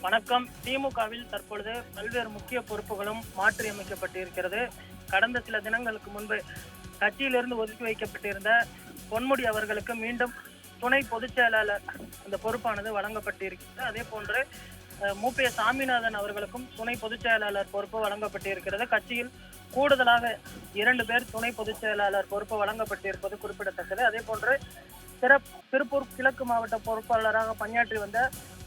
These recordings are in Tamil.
வணக்கம். திமுகவில் தற்பொழுது பல்வேறு முக்கிய பொறுப்புகளும் மாற்றியமைக்கப்பட்டிருக்கிறது. கடந்த சில தினங்களுக்கு முன்பு கட்சியிலிருந்து ஒதுக்கி வைக்கப்பட்டிருந்த பொன்முடி அவர்களுக்கு மீண்டும் துணை பொதுச் செயலாளர் அந்த பொறுப்பானது வழங்கப்பட்டிருக்கிறது. அதே போன்று அஹ், மு. சாமிநாதன் அவர்களுக்கும் துணை பொதுச் செயலாளர் பொறுப்பு வழங்கப்பட்டிருக்கிறது. கட்சியில் கூடுதலாக இரண்டு பேர் துணை பொதுச் செயலாளர் பொறுப்பு வழங்கப்பட்டிருப்பது குறிப்பிடத்தக்கது. அதே போன்று திருப்பூர் கிழக்கு மாவட்ட பொறுப்பாளராக பணியாற்றி வந்த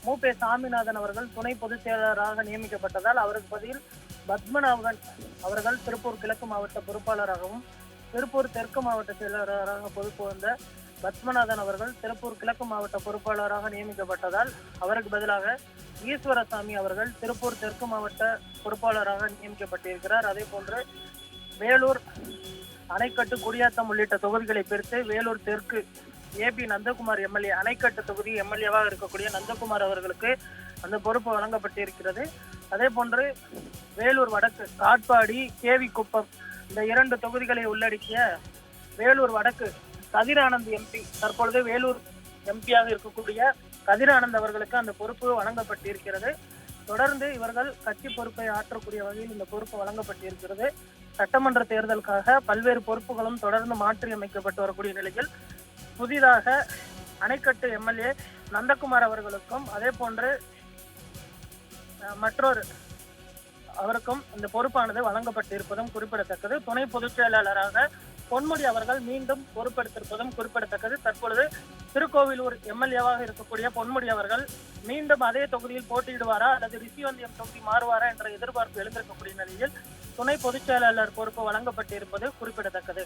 மு பே சாமிநாதன் அவர்கள் துணை பொதுச் செயலாளராக நியமிக்கப்பட்டதால் அவருக்கு பதில் பத்மநாபன் அவர்கள் திருப்பூர் கிழக்கு மாவட்ட பொறுப்பாளராகவும் திருப்பூர் தெற்கு மாவட்ட செயலாளராக பொறுப்பு வந்த பத்மநாதன் அவர்கள் திருப்பூர் கிழக்கு மாவட்ட பொறுப்பாளராக நியமிக்கப்பட்டதால் அவருக்கு பதிலாக ஈஸ்வரசாமி அவர்கள் திருப்பூர் தெற்கு மாவட்ட பொறுப்பாளராக நியமிக்கப்பட்டிருக்கிறார். அதே போன்று வேலூர் அணைக்கட்டு குடியாத்தம் உள்ளிட்ட தொகுதிகளை பிரித்து வேலூர் தெற்கு ஏபி நந்தகுமார் எம்எல்ஏ அணைக்கட்டு தொகுதி எம்எல்ஏவாக இருக்கக்கூடிய நந்தகுமார் அவர்களுக்கு அந்த பொறுப்பு வழங்கப்பட்டிருக்கிறது. அதே போன்று வேலூர் வடக்கு காட்பாடி கேவி குப்பம் இந்த இரண்டு தொகுதிகளை உள்ளடக்கிய வேலூர் வடக்கு கதிரானந்த் எம்பி தற்பொழுது வேலூர் எம்பியாக இருக்கக்கூடிய கதிரானந்த் அவர்களுக்கு அந்த பொறுப்பு வழங்கப்பட்டிருக்கிறது. தொடர்ந்து இவர்கள் கட்சி பொறுப்பை ஆற்றக்கூடிய வகையில் இந்த பொறுப்பு வழங்கப்பட்டிருக்கிறது. சட்டமன்ற தேர்தலுக்காக பல்வேறு பொறுப்புகளும் தொடர்ந்து மாற்றி அமைக்கப்பட்டு வரக்கூடிய நிலையில் புதிதாக அணைக்கட்டு எம்எல்ஏ நந்தகுமார் அவர்களுக்கும் அதே போன்று மற்றொரு அவருக்கும் இந்த பொறுப்பானது வழங்கப்பட்டிருப்பதும் குறிப்பிடத்தக்கது. துணை பொதுச் செயலாளராக பொன்முடி அவர்கள் மீண்டும் பொறுப்பெடுத்திருப்பதும் குறிப்பிடத்தக்கது. தற்பொழுது திருக்கோவிலூர் எம்எல்ஏவாக இருக்கக்கூடிய பொன்முடி அவர்கள் மீண்டும் அதே தொகுதியில் போட்டியிடுவாரா அல்லது ரிசிவந்தியம் தொகுதி மாறுவாரா என்ற எதிர்பார்ப்பு எழுந்திருக்கக்கூடிய நிலையில் துணை பொதுச் செயலாளர் பொறுப்பு வழங்கப்பட்டிருப்பது குறிப்பிடத்தக்கது.